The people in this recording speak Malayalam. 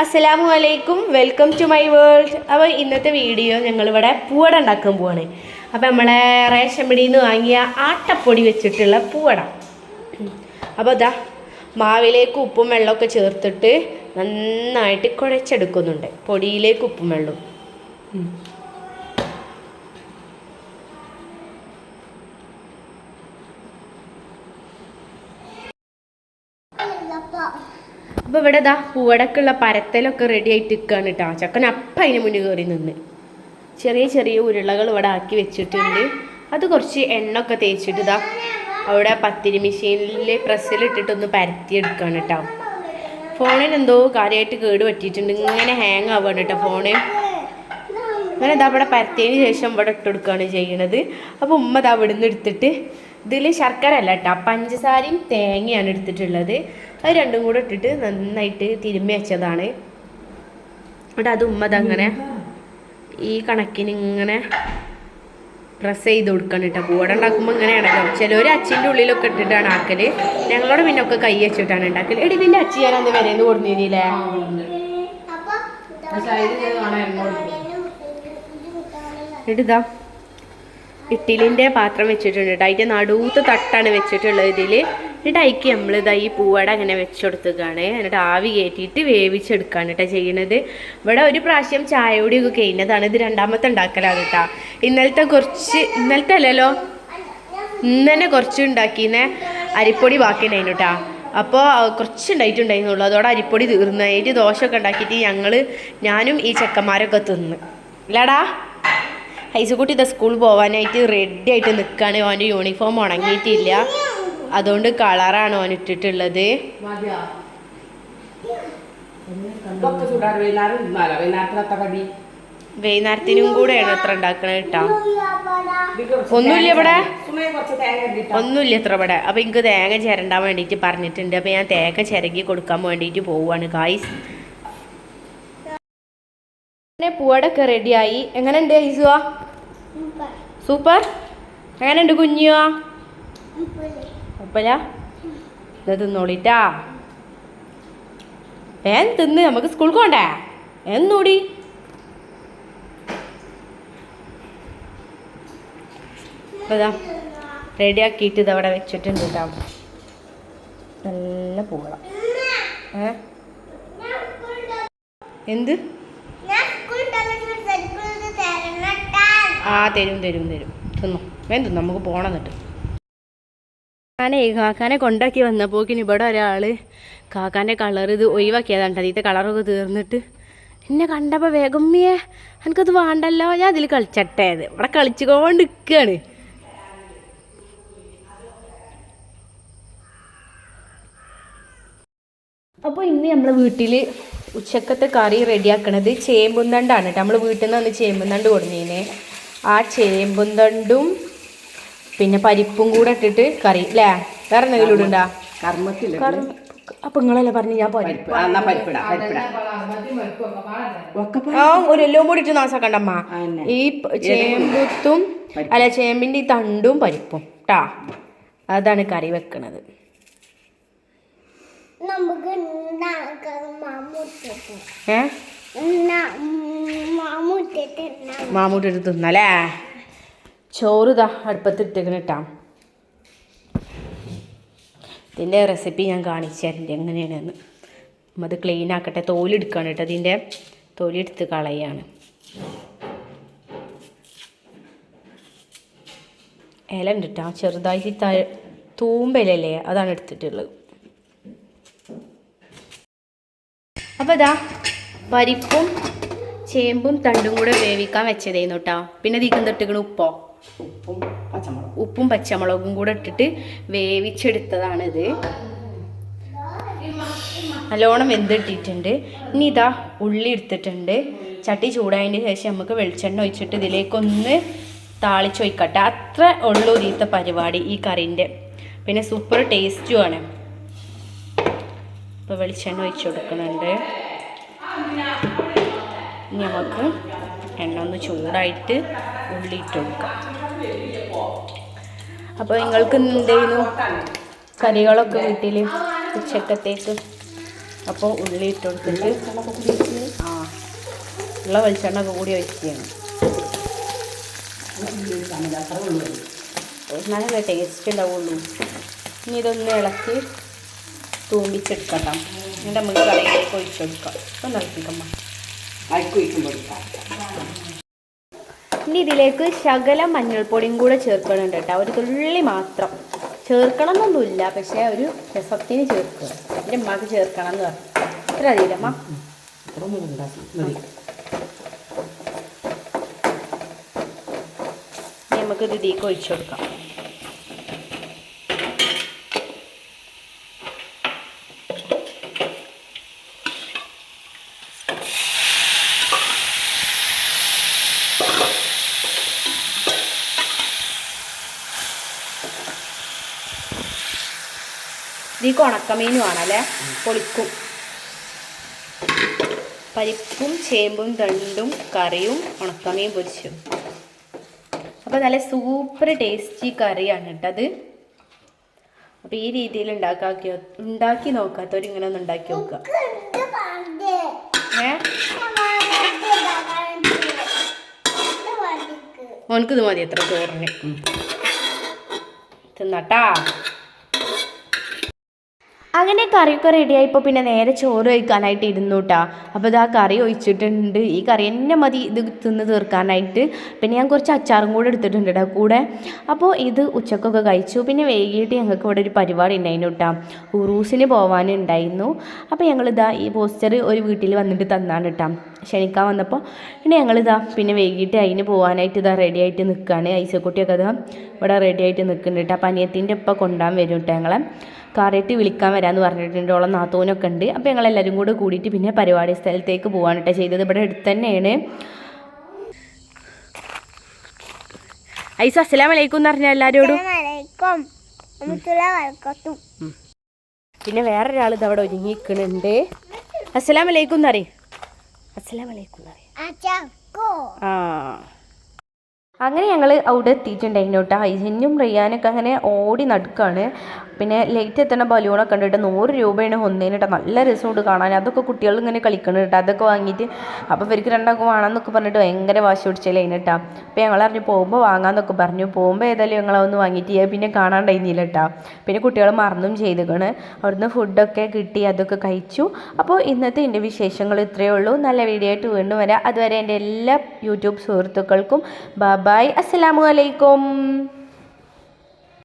അസ്സലാമു അലൈക്കും വെൽക്കം ടു മൈ വേൾഡ് അപ്പോൾ ഇന്നത്തെ വീഡിയോ ഞങ്ങളിവിടെ പൂവട ഉണ്ടാക്കാൻ പോവാണ്. അപ്പോൾ നമ്മളെ റേഷൻ പിടിയിൽ നിന്ന് വാങ്ങിയ ആട്ടപ്പൊടി വെച്ചിട്ടുള്ള പൂവട. അപ്പോൾ ഇതാ മാവിലേക്ക് ഉപ്പും വെള്ളമൊക്കെ ചേർത്തിട്ട് നന്നായിട്ട് കുഴച്ചെടുക്കുന്നുണ്ട്. പൊടിയിലേക്ക് ഉപ്പും വെള്ളവും. അപ്പോൾ ഇവിടെ ഇതാ പൂവടക്കുള്ള പരത്തലൊക്കെ റെഡി ആയിട്ട് നിൽക്കുകയാണ് കേട്ടോ ചക്കൻ അപ്പം അതിന് മുന്നിൽ കയറി നിന്ന്. ചെറിയ ചെറിയ ഉരുളകൾ ഇവിടെ ആക്കി വെച്ചിട്ടുണ്ട്. അത് കുറച്ച് എണ്ണൊക്കെ തേച്ചിട്ട് ഇതാ അവിടെ പത്തിരി മെഷീനിൽ പ്രസ്സിലിട്ടിട്ടൊന്ന് പരത്തിയെടുക്കുകയാണ് കേട്ടോ ഫോണിന് എന്തോ കാര്യമായിട്ട് കേട് പറ്റിയിട്ടുണ്ട്. ഇങ്ങനെ ഹാങ് ആവുകയാണ് കേട്ടോ ഫോണ് അങ്ങനെ ഇതാ ഇവിടെ പരത്തിയതിന് ശേഷം ഇവിടെ ഇട്ട് കൊടുക്കുകയാണ് ചെയ്യണത്. അപ്പോൾ ഉമ്മ ഇതാ ഇവിടുന്ന് എടുത്തിട്ട് ഇതിൽ ശർക്കര അല്ല കേട്ടോ പഞ്ചസാരയും തേങ്ങയാണ് എടുത്തിട്ടുള്ളത്. അത് രണ്ടും കൂടെ ഇട്ടിട്ട് നന്നായിട്ട് തിരുമ്മി വെച്ചതാണ്. എന്നിട്ട് അത് ഉമ്മ അങ്ങനെ ഈ കണക്കിന് ഇങ്ങനെ പ്രസ് ചെയ്ത് കൊടുക്കണം കേട്ടോ. പൂവട ഉണ്ടാക്കുമ്പോൾ ഇങ്ങനെയാണല്ലോ ചിലവർ അച്ചിന്റെ ഉള്ളിലൊക്കെ ഇട്ടിട്ടാണ് ആക്കൽ ഞങ്ങളോട് പിന്നെ ഒക്കെ കൈ വെച്ചിട്ടാണ് ഉണ്ടാക്കൽ എടി നിന്റെ അച്ചി ഞാൻ അന്ന് വരേന്ന് കൊടുന്നില്ലേ ഇതാ ഇഡ്ഡലിന്റെ പാത്രം വെച്ചിട്ടുണ്ട്. കേട്ടോ അതിന്റെ നടുവത്തെ തട്ടാണ് വെച്ചിട്ടുള്ളത് ഇതിൽ എന്നിട്ട് അതിക്ക് നമ്മൾ ഇതാ ഈ പൂവട അങ്ങനെ വെച്ചെടുത്തുകയാണ് എന്നിട്ട് ആവി കയറ്റിയിട്ട് വേവിച്ചെടുക്കുകയാണ് കേട്ടോ ചെയ്യണത്. ഇവിടെ ഒരു പ്രാവശ്യം ചായ കൂടിയൊക്കെ കഴിഞ്ഞതാണ്. ഇത് രണ്ടാമത്തെ ഉണ്ടാക്കലാണ് കേട്ടോ ഇന്നലത്തെ കുറച്ച് ഇന്നലത്തെ അല്ലല്ലോ? ഇന്നലെ കുറച്ച് ഉണ്ടാക്കിന്നെ അരിപ്പൊടി ബാക്കി ഉണ്ടായിരുന്നു കേട്ടോ അപ്പോൾ കുറച്ച് ഉണ്ടായിട്ടുണ്ടായിരുന്നുള്ളൂ. അതോടെ അരിപ്പൊടി തീർന്നു. അതിന്റെ ദോശയൊക്കെ ഉണ്ടാക്കിയിട്ട് ഞങ്ങൾ ഞാനും ഈ ചെക്കന്മാരൊക്കെ തിന്ന്. ഇല്ലാടാ? ഹൈസുകുട്ടി ഇതാ സ്കൂളിൽ പോകാനായിട്ട് റെഡി ആയിട്ട് നിൽക്കുകയാണ് ഓന്റെ യൂണിഫോം ഉണങ്ങിയിട്ടില്ല. അതുകൊണ്ട് കളറാണ് ഓൻ ഇട്ടിട്ടുള്ളത്. വൈകുന്നേരത്തിനും കൂടെയാണ് ഇത്ര ഉണ്ടാക്കണത് കേട്ടോ ഒന്നുമില്ല ഇവിടെ? ഒന്നുമില്ല ഇത്ര ഇവിടെ. അപ്പൊ എനിക്ക് തേങ്ങ ചിരണ്ടാൻ വേണ്ടിയിട്ട് പറഞ്ഞിട്ടുണ്ട്. അപ്പൊ ഞാൻ തേങ്ങ ചിരകി കൊടുക്കാൻ വേണ്ടിയിട്ട് പോവുകയാണ് ഗായ്സ് അങ്ങനെ പൂവടൊക്കെ റെഡിയായി എങ്ങനെയുണ്ട് ഐസുവ? സൂപ്പർ. എങ്ങനെയുണ്ട് കുഞ്ഞുവാ? ഉപ്പല ഇത് തിന്നോളിട്ടാ ഏൻ തിന്ന്? നമുക്ക് സ്കൂളിൽ പോണ്ടേ? എന്നൂടി അതാ റെഡിയാക്കിയിട്ട് അവിടെ വെച്ചിട്ടുണ്ട് കേട്ടോ നല്ല പൂവളം ഏ? എന്ത്? ആ തരും തരും തരും. തിന്നു. വേം തിന്നു. നമുക്ക് പോകണം എന്നിട്ട്. കാക്കാനെ കാക്കാനെ കൊണ്ടാക്കി വന്നപ്പോക്കിന് ഇവിടെ ഒരാൾ കാക്കാന്റെ കളർ ഇത് ഒഴിവാക്കിയതാണ് അതീത്തെ കളറൊക്കെ തീർന്നിട്ട്. എന്നെ കണ്ടപ്പോൾ വേഗമ്മിയെ എനിക്കത് വേണ്ടല്ലോ. ഞാൻ അതിൽ കളിച്ചട്ടേത് ഇവിടെ കളിച്ചുകൊണ്ട് നിൽക്കുകയാണ് അപ്പോൾ ഇന്ന് നമ്മൾ വീട്ടിൽ ഉച്ചക്കത്തെ കറി റെഡിയാക്കണത് ചേമ്പുന്തണ്ടാണ് കേട്ടോ. നമ്മൾ വീട്ടിൽ നിന്ന് വന്ന് ചേമ്പുന്തണ്ട് കൊടുന്നേനെ. ആ ചേമ്പും തണ്ടും പിന്നെ പരിപ്പും കൂടെ ഇട്ടിട്ട് കറി അല്ലേ വേറെ എന്തെങ്കിലും ഇടണ്ടാ കർമ്മത്തിൽ. അപ്പം നിങ്ങളല്ലേ പറഞ്ഞു ഞാൻ ഒരു എല്ലാം കൂടി ഇട്ട് നാസാക്കണ്ടമ്മ. ഈ ചേമ്പുത്തും അല്ല ചേമ്പിന്റെ ഈ തണ്ടും പരിപ്പും ട്ടാ? അതാണ് കറി വെക്കണത്. നമുക്ക് ഉണ്ടാക്കാം മാമൂട്ടിട്ട് തിന്നല്ലേ? ചോറ് ഇതാ അടുപ്പത്തിട്ടേക്കണ ഇട്ടാ ഇതിന്റെ റെസിപ്പി ഞാൻ കാണിച്ചു തരണ്ട് എങ്ങനെയാണെന്ന്. അത് ക്ലീൻ ആക്കട്ടെ. തോലെടുക്കുകയാണ് കേട്ടോ അതിന്റെ തൊലിയെടുത്ത് കളയാണ്. ഇല ഉണ്ട് ചെറുതായിട്ട് തൂമ്പലല്ലേ അതാണ് എടുത്തിട്ടുള്ളത്. അപ്പോൾ ഇതാ പരിപ്പും ചേമ്പും തണ്ടും കൂടെ വേവിക്കാൻ വെച്ചതേന്നു കേട്ടോ പിന്നെ ഇതിക്ക് എന്തിട്ടിക്കണ ഉപ്പോ? ഉപ്പും പച്ചമുളകും. ഉപ്പും പച്ചമുളകും കൂടെ ഇട്ടിട്ട് വേവിച്ചെടുത്തതാണിത്. നല്ലോണം വെന്തിട്ടിട്ടുണ്ട്. ഇനി ഇതാ ഉള്ളി എടുത്തിട്ടുണ്ട്. ചട്ടി ചൂടായതിന് ശേഷം നമുക്ക് വെളിച്ചെണ്ണ ഒഴിച്ചിട്ട് ഇതിലേക്കൊന്ന് താളിച്ചൊഴിക്കട്ടെ. അത്ര ഉള്ളൂ ഇതിലത്തെ പരിപാടി ഈ കറിന്റെ. പിന്നെ സൂപ്പർ ടേസ്റ്റുമാണ് ഇപ്പോൾ വെളിച്ചെണ്ണ ഒഴിച്ചു കൊടുക്കുന്നുണ്ട്. ഇനി നമുക്ക് എണ്ണ ഒന്ന് ചൂടായിട്ട് ഉള്ളി ഇട്ട് കൊടുക്കാം അപ്പോൾ നിങ്ങൾക്ക് എന്തെങ്കിലും കറികളൊക്കെ വീട്ടിൽ ഉച്ചക്കത്തേക്ക്. അപ്പോൾ ഉള്ളി ഇട്ട് കൊടുത്തിട്ട് ആ ഉള്ള വെളിച്ചെണ്ണ കൂടി ഒഴിക്കുകയാണ്. നല്ല ടേസ്റ്റ് ഉണ്ടാവുള്ളൂ. ഇനി ഇതൊന്ന് ഇളക്കി തൂമ്പിച്ചെടുക്കട്ടോ എന്നിട്ട് നമുക്ക് കറിയിലേക്ക് ഒഴിച്ചെടുക്കാം ഇളക്കിക്കമ്മ അയക്കുവയ്ക്കുമ്പോൾ ഇനി ഇതിലേക്ക് ശകലം മഞ്ഞൾപ്പൊടിയും കൂടെ ചേർക്കണുണ്ട് കേട്ടോ. ഒരു തുള്ളി മാത്രം. ചേർക്കണം എന്നൊന്നുമില്ല പക്ഷേ ഒരു രസത്തിന് ചേർക്കുക. എന്റെ ഉമ്മാക്ക് ചേർക്കണം എന്ന് പറഞ്ഞു. ഇത്ര അറിയില്ലമ്മ നമുക്കിത് ഉണ്ടാക്കി മതി. ഇനി നമുക്ക് ഇത് ഇതിലേക്ക് ഒഴിച്ചു കൊടുക്കാം. ഇതിലേക്ക് ഉണക്കമീനും ആണല്ലേ? പൊളിക്കും. പരിപ്പും ചേമ്പും തണ്ടും കറിയും ഉണക്കമീൻ പൊരിച്ചും. അപ്പോൾ നല്ല സൂപ്പർ ടേസ്റ്റി കറിയാണ് കേട്ടത് അപ്പോൾ ഈ രീതിയിൽ ഉണ്ടാക്കാക്കി ഉണ്ടാക്കി നോക്കാത്തവർ ഇങ്ങനെ ഒന്ന് ഉണ്ടാക്കി നോക്കുക. ഏ? ഇത് ഓനക്ക് ഇത് മതി എത്ര ചോറിന്. തിന്നട്ടാ. അങ്ങനെ കറിയൊക്കെ റെഡിയായപ്പോൾ പിന്നെ നേരെ ചോറ് കഴിക്കാനായിട്ട് ഇരുന്നു അപ്പോൾ ഇതാ കറി ഒഴിച്ചിട്ടുണ്ട്. ഈ കറി എന്നെ മതി. ഇത് തിന്ന് തീർക്കാനായിട്ട്. പിന്നെ ഞാൻ കുറച്ച് അച്ചാറും കൂടെ എടുത്തിട്ടുണ്ട് കേട്ടോ കൂടെ. അപ്പോൾ ഇത് ഉച്ചക്കൊക്കെ കഴിച്ചു. പിന്നെ വൈകിട്ട് ഞങ്ങൾക്ക് ഇവിടെ ഒരു പരിപാടി ഉണ്ടായിരുന്നു കേട്ടോ ഉറൂസിന് പോകാനുണ്ടായിരുന്നു അപ്പോൾ ഞങ്ങളിതാ ഈ പോസ്റ്റർ ഒരു വീട്ടിൽ വന്നിട്ട് തന്നാണ് കേട്ടോ ക്ഷണിക്കാൻ വന്നപ്പോൾ പിന്നെ ഞങ്ങളിതാ പിന്നെ വൈകിട്ട് അതിന് പോകാനായിട്ട് ഇതാ റെഡി ആയിട്ട് നിൽക്കുകയാണ് ഐസക്കുട്ടിയൊക്കെ ഇതാ ഇവിടെ റെഡി ആയിട്ട് നിൽക്കുന്നുണ്ട് കേട്ടോ അപ്പം അനിയത്തിന്റെ ഇപ്പം കൊണ്ടുപോകാൻ വരും കേട്ടോ ഞങ്ങളെ. കാറിയിട്ട് വിളിക്കാൻ വരാമെന്ന് പറഞ്ഞിട്ടുണ്ട്. ഓളം നാത്തൂനൊക്കെ ഉണ്ട്. അപ്പോൾ ഞങ്ങളെല്ലാവരും കൂടെ കൂടിയിട്ട് പിന്നെ പരിപാടി സ്ഥലത്തേക്ക് പോകാൻ കേട്ടോ. ചെയ്തത് ഇവിടെ അടുത്ത് തന്നെയാണ്. ഐസ അസ്സലാം വലൈക്കും എന്ന് പറഞ്ഞാൽ എല്ലാവരോടും. പിന്നെ വേറൊരാൾ ഇത് അവിടെ ഒരുങ്ങിക്കുന്നുണ്ട് അസ്സലാം വലൈക്കും എന്നറി അസ്സലാം വലൈക്കും ആ. അങ്ങനെ ഞങ്ങൾ അവിടെ എത്തിയിട്ടുണ്ടായിരുന്നു കേട്ടോ. ഐസിനും റിയാനൊക്കെ അങ്ങനെ ഓടി നടക്കുകയാണ് പിന്നെ ലേറ്റ് എത്തുന്ന ബലൂണൊക്കെ കണ്ടിട്ട് നൂറ് രൂപയാണ് ഒന്നേന് കേട്ടോ നല്ല രസമുണ്ട് കാണാൻ. അതൊക്കെ കുട്ടികൾ ഇങ്ങനെ കളിക്കണം കേട്ടോ അതൊക്കെ വാങ്ങിയിട്ട് അപ്പോൾ ഇവർക്ക് രണ്ടാൾക്കും വേണമെന്നൊക്കെ പറഞ്ഞിട്ട് ഭയങ്കര വാശി പിടിച്ചല്ലേ കേട്ടോ അപ്പോൾ ഞങ്ങൾ അറിഞ്ഞു പോകുമ്പോൾ വാങ്ങാമെന്നൊക്കെ പറഞ്ഞു. പോകുമ്പോൾ ഏതായാലും ഞങ്ങളൊന്ന് വാങ്ങിയിട്ട് പിന്നെ കാണാണ്ടായിരുന്നില്ല കേട്ടോ പിന്നെ കുട്ടികൾ മറന്നും ചെയ്തേക്കണ്. അവിടുന്ന് ഫുഡൊക്കെ കിട്ടി അതൊക്കെ കഴിച്ചു. അപ്പോൾ ഇന്നത്തെ എന്റെ വിശേഷങ്ങൾ ഇത്രയേ ഉള്ളൂ. നല്ല വീഡിയോ ആയിട്ട് വീണ്ടും വരാം. അതുവരെ എന്റെ എല്ലാ യൂട്യൂബ് സുഹൃത്തുക്കൾക്കും ബൈ അസ്സലാമു അലൈക്കും.